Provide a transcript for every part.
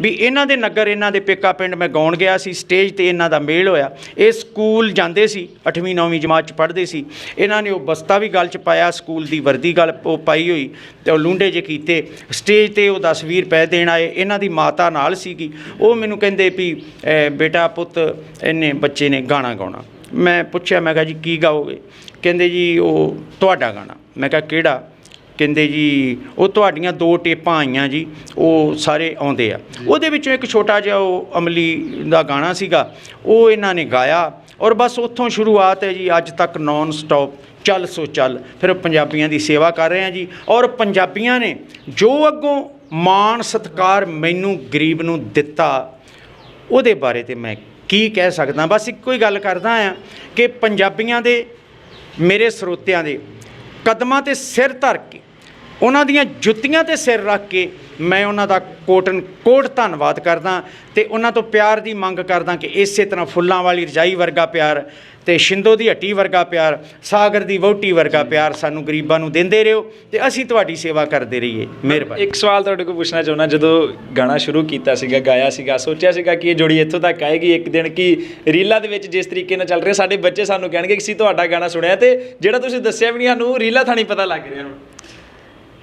ਵੀ ਇਹਨਾਂ ਦੇ ਨਗਰ, ਇਹਨਾਂ ਦੇ ਪੇਕਾ ਪਿੰਡ ਮੈਂ ਗਾਉਣ ਗਿਆ ਸੀ, ਸਟੇਜ ਤੇ ਇਹਨਾਂ ਦਾ ਮੇਲ ਹੋਇਆ। ਇਹ ਸਕੂਲ ਜਾਂਦੇ ਸੀ 8ਵੀਂ 9ਵੀਂ ਜਮਾਤ ਚ ਪੜ੍ਹਦੇ ਸੀ। ਇਹਨਾਂ ਨੇ ਉਹ ਬਸਤਾ ਵੀ ਗੱਲ ਚ ਪਾਇਆ, ਸਕੂਲ ਦੀ ਵਰਦੀ ਗੱਲ ਉਹ ਪਾਈ ਹੋਈ ਤੇ ਉਹ ਲੁੰਡੇ ਜੇ ਕੀਤੇ। ਸਟੇਜ ਤੇ ਉਹ 10 ਵੀਹ ਰੁਪਏ ਦੇਣ ਆਏ, ਇਹਨਾਂ ਦੀ ਮਾਤਾ ਨਾਲ ਸੀਗੀ। ਉਹ ਮੈਨੂੰ ਕਹਿੰਦੇ ਵੀ ਬੇਟਾ, ਪੁੱਤ, ਇਹਨੇ ਬੱਚੇ ਨੇ ਗਾਣਾ ਗਾਉਣਾ। ਮੈਂ ਪੁੱਛਿਆ, ਮੈਂ ਕਿਹਾ, ਜੀ, ਕੀ ਗਾਓਗੇ? ਕਹਿੰਦੇ ਜੀ, ਉਹ ਤੁਹਾਡਾ ਗਾਣਾ। ਮੈਂ ਕਿਹਾ, ਕਿਹੜਾ? ਕਹਿੰਦੇ ਜੀ, ਉਹ ਤੁਹਾਡੀਆਂ ਦੋ ਟੇਪਾਂ ਆਈਆਂ ਜੀ, ਉਹ ਸਾਰੇ ਆਉਂਦੇ ਆ। ਉਹਦੇ ਵਿੱਚੋਂ ਇੱਕ ਛੋਟਾ ਜਿਹਾ ਉਹ ਅਮਲੀ ਦਾ ਗਾਣਾ ਸੀਗਾ, ਉਹ ਇਹਨਾਂ ਨੇ ਗਾਇਆ ਔਰ ਬਸ ਉੱਥੋਂ ਸ਼ੁਰੂਆਤ ਹੈ ਜੀ, ਅੱਜ ਤੱਕ ਨਾਨ ਸਟਾਪ ਚੱਲ ਸੋ ਚੱਲ। ਫਿਰ ਪੰਜਾਬੀਆਂ ਦੀ ਸੇਵਾ ਕਰ ਰਹੇ ਆ ਜੀ ਔਰ ਪੰਜਾਬੀਆਂ ਨੇ ਜੋ ਅੱਗੋਂ ਮਾਣ ਸਤਕਾਰ ਮੈਨੂੰ ਗਰੀਬ ਨੂੰ ਦਿੱਤਾ, ਉਹਦੇ ਬਾਰੇ ਤੇ ਮੈਂ ਕੀ ਕਹਿ ਸਕਦਾ? ਬਸ ਇੱਕੋ ਹੀ ਗੱਲ ਕਰਦਾ ਆ ਕਿ ਪੰਜਾਬੀਆਂ ਦੇ, ਮੇਰੇ ਸਰੋਤਿਆਂ ਦੇ ਕਦਮਾਂ ਤੇ ਸਿਰ ਧਰ ਕੇ ਉਹਨਾਂ ਦੀਆਂ ਜੁੱਤੀਆਂ ਤੇ ਸਿਰ ਰੱਖ ਕੇ ਮੈਂ ਉਹਨਾਂ ਦਾ ਕੋਟਨ ਕੋਟ ਧੰਨਵਾਦ ਕਰਦਾ ਤੇ ਉਹਨਾਂ ਤੋਂ ਪਿਆਰ ਦੀ ਮੰਗ ਕਰਦਾ ਕਿ ਇਸੇ ਤਰ੍ਹਾਂ ਫੁੱਲਾਂ ਵਾਲੀ ਰਜਾਈ ਵਰਗਾ ਪਿਆਰ ਤੇ ਸ਼ਿੰਦੋ ਦੀ ਹੱਟੀ ਵਰਗਾ ਪਿਆਰ, ਸਾਗਰ ਦੀ ਵਹੁਟੀ ਵਰਗਾ ਪਿਆਰ ਸਾਨੂੰ ਗਰੀਬਾਂ ਨੂੰ ਦਿੰਦੇ ਰਹੋ ਤੇ ਅਸੀਂ ਤੁਹਾਡੀ ਸੇਵਾ ਕਰਦੇ ਰਹੀਏ। ਮਿਹਰਬਾਨੀ। ਇੱਕ ਸਵਾਲ ਤੁਹਾਡੇ ਕੋਲ ਪੁੱਛਣਾ ਚਾਹੁੰਦਾ, ਜਦੋਂ ਗਾਣਾ ਸ਼ੁਰੂ ਕੀਤਾ ਸੀਗਾ, ਗਾਇਆ ਸੀਗਾ, ਸੋਚਿਆ ਸੀਗਾ ਕਿ ਇਹ ਜੋੜੀ ਇੱਥੋਂ ਤੱਕ ਆਏਗੀ ਇੱਕ ਦਿਨ, ਕਿ ਰੀਲਾਂ ਦੇ ਵਿੱਚ ਜਿਸ ਤਰੀਕੇ ਨਾਲ ਚੱਲ ਰਿਹਾ, ਸਾਡੇ ਬੱਚੇ ਸਾਨੂੰ ਕਹਿਣਗੇ ਕਿ ਅਸੀਂ ਤੁਹਾਡਾ ਗਾਣਾ ਸੁਣਿਆ ਤੇ ਜਿਹੜਾ ਤੁਸੀਂ ਦੱਸਿਆ ਵੀ ਨਹੀਂ, ਸਾਨੂੰ ਰੀਲਾਂ ਥਾਣੀ ਪਤਾ ਲੱਗ ਰਿਹਾ ਹੁਣ।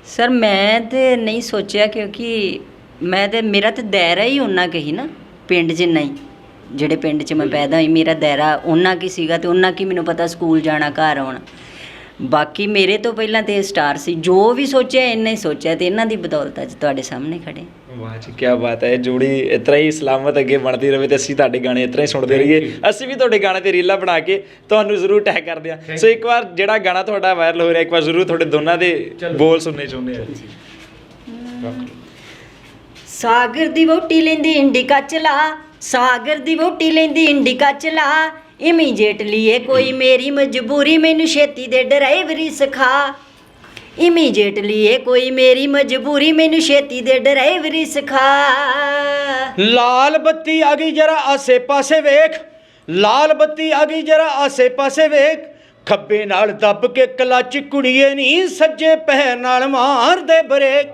ਸਰ ਮੈਂ ਤੇ ਨਹੀਂ ਸੋਚਿਆ ਕਿਉਂਕਿ ਮੈਂ ਤੇ ਮੇਰਾ ਤੇ ਦਾਇਰਾ ਹੀ ਉਹਨਾਂ ਕਹੀ ਨਾ ਪਿੰਡ ਜਿੰਨਾ ਹੀ ਜਿਹੜੇ ਪਿੰਡ 'ਚ ਮੈਂ ਪੈਦਾ ਹੋਈ ਮੇਰਾ ਦਾਇਰਾ ਉਹਨਾਂ ਕੀ ਸੀਗਾ ਤੇ ਉਹਨਾਂ ਕੀ ਮੈਨੂੰ ਪਤਾ ਸਕੂਲ ਜਾਣਾ ਘਰ ਆਉਣਾ। ਬਾਕੀ ਮੇਰੇ ਤੋਂ ਪਹਿਲਾਂ ਤੇ ਸਟਾਰ ਸੀ ਜੋ ਵੀ ਸੋਚਿਆ ਇੰਨਾ ਹੀ ਸੋਚਿਆ ਤੇ ਇਹਨਾਂ ਦੀ ਬਦੌਲਤ ਅੱਜ ਤੁਹਾਡੇ ਸਾਹਮਣੇ ਖੜੇ ਵਾਹ ਜੀ ਕੀ ਬਾਤ ਹੈ ਜੋੜੀ ਇਤਰਾ ਹੀ ਸਲਾਮਤ ਅੱਗੇ ਬਣਦੀ ਰਵੇ ਤੇ ਅਸੀਂ ਤੁਹਾਡੇ ਗਾਣੇ ਇਤਰਾ ਹੀ ਸੁਣਦੇ ਰਹੀਏ। ਅਸੀਂ ਵੀ ਤੁਹਾਡੇ ਗਾਣੇ ਤੇ ਰੀਲਾਂ ਬਣਾ ਕੇ ਤੁਹਾਨੂੰ ਜ਼ਰੂਰ ਟੈਗ ਕਰਦੇ ਹਾਂ। ਸੋ ਇੱਕ ਵਾਰ ਜਿਹੜਾ ਗਾਣਾ ਤੁਹਾਡਾ ਵਾਇਰਲ ਹੋ ਰਿਹਾ ਇੱਕ ਵਾਰ ਜ਼ਰੂਰ ਤੁਹਾਡੇ ਦੋਨਾਂ ਦੇ ਬੋਲ ਸੁਣਨੇ ਚਾਹੁੰਦੇ ਆ ਸਾਗਰ ਦੀ ਵੋਟੀ ਲੈਂਦੀ ਇੰਡੀਕਾ ਚਲਾ ਸਾਗਰ ਦੀ ਵੋਟੀ ਲੈਂਦੀ ਇੰਡੀਕਾ ਚਲਾ ਇਮੀਡੀਏਟਲੀ ਇਹ ਕੋਈ ਮੇਰੀ ਮਜਬੂਰੀ ਮੈਨੂੰ ਛੇਤੀ ਦੇ ਡਰਾਈਵਰੀ ਸਿਖਾ। ਇਮੀਡੀਏਟਲੀ ਇਹ ਕੋਈ ਮੇਰੀ ਮਜਬੂਰੀ ਮੈਨੂੰ ਛੇਤੀ ਦੇ ਡਰਾਈਵਰੀ ਸਿਖਾ। ਲਾਲ ਬੱਤੀ ਆ ਗਈ ਜਰਾ ਆਸੇ ਪਾਸੇ ਵੇਖ। ਲਾਲ ਬੱਤੀ ਆ ਗਈ ਜਰਾ ਆਸੇ ਪਾਸੇ ਵੇਖ। ਖੱਬੇ ਨਾਲ ਦੱਬ ਕੇ ਕਲੱਚ ਕੁੜੀਏ ਨਹੀਂ ਸੱਜੇ ਪੈਰ ਨਾਲ ਮਾਰਦੇ ਬ੍ਰੇਕ।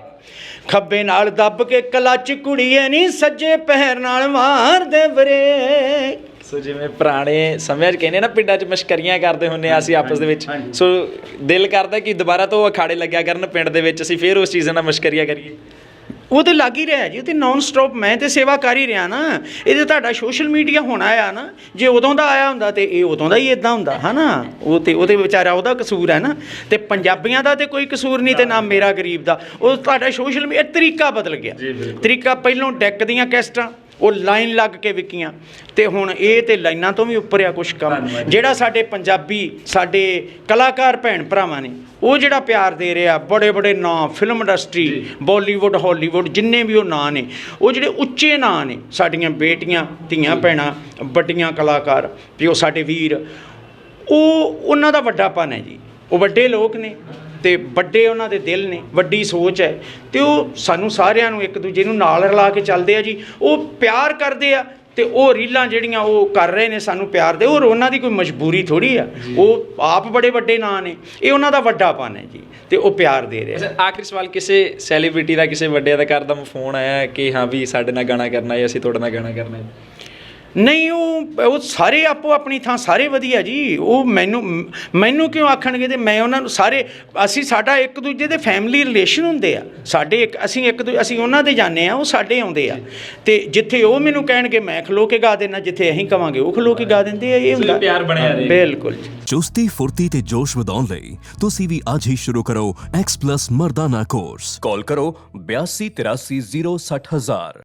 ਖੱਬੇ ਨਾਲ ਦੱਬ ਕੇ ਕਲੱਚ ਕੁੜੀਏ ਨਹੀਂ ਸੱਜੇ ਪੈਰ ਨਾਲ ਮਾਰਦੇ ਬ੍ਰੇਕ। ਸੋ ਜਿਵੇਂ ਪੁਰਾਣੇ ਸਮਿਆਂ 'ਚ ਕਹਿੰਦੇ ਨਾ ਪਿੰਡਾਂ 'ਚ ਮਸ਼ਕਰੀਆਂ ਕਰਦੇ ਹੁੰਨੇ ਆ ਅਸੀਂ ਆਪਸ ਦੇ ਵਿੱਚ। ਸੋ ਦਿਲ ਕਰਦਾ ਕਿ ਦੁਬਾਰਾ ਤੋਂ ਉਹ ਅਖਾੜੇ ਲੱਗਿਆ ਕਰਨ ਪਿੰਡ ਦੇ ਵਿੱਚ ਅਸੀਂ ਫੇਰ ਉਸ ਚੀਜ਼ ਨਾਲ ਮਸ਼ਕਰੀਆਂ ਕਰੀਏ। ਉਹ ਤੇ ਲੱਗ ਹੀ ਰਿਹਾ ਜੀ ਉਹ ਤੇ ਨਾਨ ਸਟਾਪ ਮੈਂ ਤੇ ਸੇਵਾ ਕਰ ਹੀ ਰਿਹਾ ਨਾ। ਇਹ ਤੇ ਤੁਹਾਡਾ ਸੋਸ਼ਲ ਮੀਡੀਆ ਹੁਣ ਆਇਆ ਨਾ ਜੇ ਉਦੋਂ ਦਾ ਆਇਆ ਹੁੰਦਾ ਤੇ ਇਹ ਉਦੋਂ ਦਾ ਹੀ ਇਦਾਂ ਹੁੰਦਾ ਹਨਾ? ਉਹ ਤੇ ਉਹਦੇ ਵਿਚਾਰਾ ਉਹਦਾ ਕਸੂਰ ਹੈ ਨਾ। ਤੇ ਪੰਜਾਬੀਆਂ ਦਾ ਤੇ ਕੋਈ ਕਸੂਰ ਨਹੀਂ ਤੇ ਨਾ ਮੇਰਾ ਗਰੀਬ ਦਾ। ਉਹ ਤੁਹਾਡਾ ਸੋਸ਼ਲ ਮੀਡੀਆ ਤਰੀਕਾ ਬਦਲ ਗਿਆ। ਤਰੀਕਾ ਪਹਿਲੋਂ ਡੈਕ ਦੀਆਂ ਕੈਸਟਾਂ ਉਹ ਲਾਈਨ ਲੱਗ ਕੇ ਵਿਕੀਆਂ। ਤੇ ਹੁਣ ਇਹ ਤੇ ਲਾਈਨਾਂ ਤੋਂ ਵੀ ਉੱਪਰ ਆ ਕੁਛ ਕੰਮ। ਜਿਹੜਾ ਸਾਡੇ ਪੰਜਾਬੀ ਸਾਡੇ ਕਲਾਕਾਰ ਭੈਣ ਭਰਾਵਾਂ ਨੇ ਉਹ ਜਿਹੜਾ ਪਿਆਰ ਦੇ ਰਿਹਾ ਬੜੇ ਬੜੇ ਨਾਂ ਫਿਲਮ ਇੰਡਸਟਰੀ ਬਾਲੀਵੁੱਡ ਹਾਲੀਵੁੱਡ ਜਿੰਨੇ ਵੀ ਉਹ ਨਾਂ ਨੇ ਉਹ ਜਿਹੜੇ ਉੱਚੇ ਨਾਂ ਨੇ ਸਾਡੀਆਂ ਬੇਟੀਆਂ ਧੀਆਂ ਭੈਣਾਂ ਵੱਡੀਆਂ ਕਲਾਕਾਰ ਵੀ ਉਹ ਸਾਡੇ ਵੀਰ ਉਹ ਉਹਨਾਂ ਦਾ ਵੱਡਾਪਨ ਹੈ ਜੀ। ਉਹ ਵੱਡੇ ਲੋਕ ਨੇ। ਤੇ ਵੱਡੇ ਉਹਨਾਂ ਦੇ ਦਿਲ ਨੇ ਵੱਡੀ ਸੋਚ ਹੈ। ਤੇ ਉਹ ਸਾਨੂੰ ਸਾਰਿਆਂ ਨੂੰ ਇੱਕ ਦੂਜੇ ਨੂੰ ਨਾਲ ਰਲਾ ਕੇ ਚੱਲਦੇ ਆ ਜੀ। ਉਹ ਪਿਆਰ ਕਰਦੇ ਆ ਤੇ ਉਹ ਰੀਲਾਂ ਜਿਹੜੀਆਂ ਉਹ ਕਰ ਰਹੇ ਨੇ ਸਾਨੂੰ ਪਿਆਰ ਦੇ ਉਹ ਉਹਨਾਂ ਦੀ ਕੋਈ ਮਜਬੂਰੀ ਥੋੜੀ ਆ। ਉਹ ਆਪ ਬੜੇ ਵੱਡੇ ਨਾਂ ਨੇ। ਇਹ ਉਹਨਾਂ ਦਾ ਵੱਡਾਪਨ ਹੈ ਜੀ ਤੇ ਉਹ ਪਿਆਰ ਦੇ ਰਹੇ ਆ। ਆਖਰੀ ਸਵਾਲ ਕਿਸੇ ਸੈਲੀਬ੍ਰਿਟੀ ਦਾ ਕਿਸੇ ਵੱਡੇ ਅਧਿਕਾਰ ਦਾ ਫੋਨ ਆਇਆ ਕਿ ਹਾਂ ਵੀ ਸਾਡੇ ਨਾਲ ਗਾਣਾ ਕਰਨਾ ਹੈ ਅਸੀਂ ਤੁਹਾਡੇ ਨਾਲ ਗਾਣਾ ਕਰਨਾ ਹੈ? ਨਹੀਂ ਉਹ ਉਹ ਸਾਰੇ ਆਪੋ ਆਪਣੀ ਥਾਂ ਸਾਰੇ ਵਧੀਆ ਜੀ। ਉਹ ਮੈਨੂੰ ਮੈਨੂੰ ਕਿਉਂ ਆਖਣਗੇ ਤੇ ਮੈਂ ਉਹਨਾਂ ਨੂੰ ਸਾਰੇ ਅਸੀਂ ਸਾਡਾ ਇੱਕ ਦੂਜੇ ਦੇ ਫੈਮਿਲੀ ਰਿਲੇਸ਼ਨ ਹੁੰਦੇ ਆ। ਸਾਡੇ ਇੱਕ ਅਸੀਂ ਇੱਕ ਦੂ ਅਸੀਂ ਉਹਨਾਂ ਦੇ ਜਾਂਦੇ ਆ ਉਹ ਸਾਡੇ ਆਉਂਦੇ ਆ। ਤੇ ਜਿੱਥੇ ਉਹ ਮੈਨੂੰ ਕਹਿਣਗੇ ਮੈਂ ਖਲੋ ਕੇ ਗਾ ਦੇਣਾ ਜਿੱਥੇ ਅਸੀਂ ਕਵਾਂਗੇ ਉਹ ਖਲੋ ਕੇ ਗਾ ਦਿੰਦੇ ਆ ਇਹ ਹੁੰਦਾ। ਪਿਆਰ ਬਣਿਆ ਰਹੇ। ਬਿਲਕੁਲ ਜੀ। ਚੁਸਤੀ ਫੁਰਤੀ ਤੇ ਜੋਸ਼ ਵਧਾਉਣ ਲਈ ਤੁਸੀਂ ਵੀ ਅੱਜ ਹੀ ਸ਼ੁਰੂ ਕਰੋ X+ ਮਰਦਾਨਾ ਕੋਰਸ ਕਾਲ ਕਰੋ 8283060000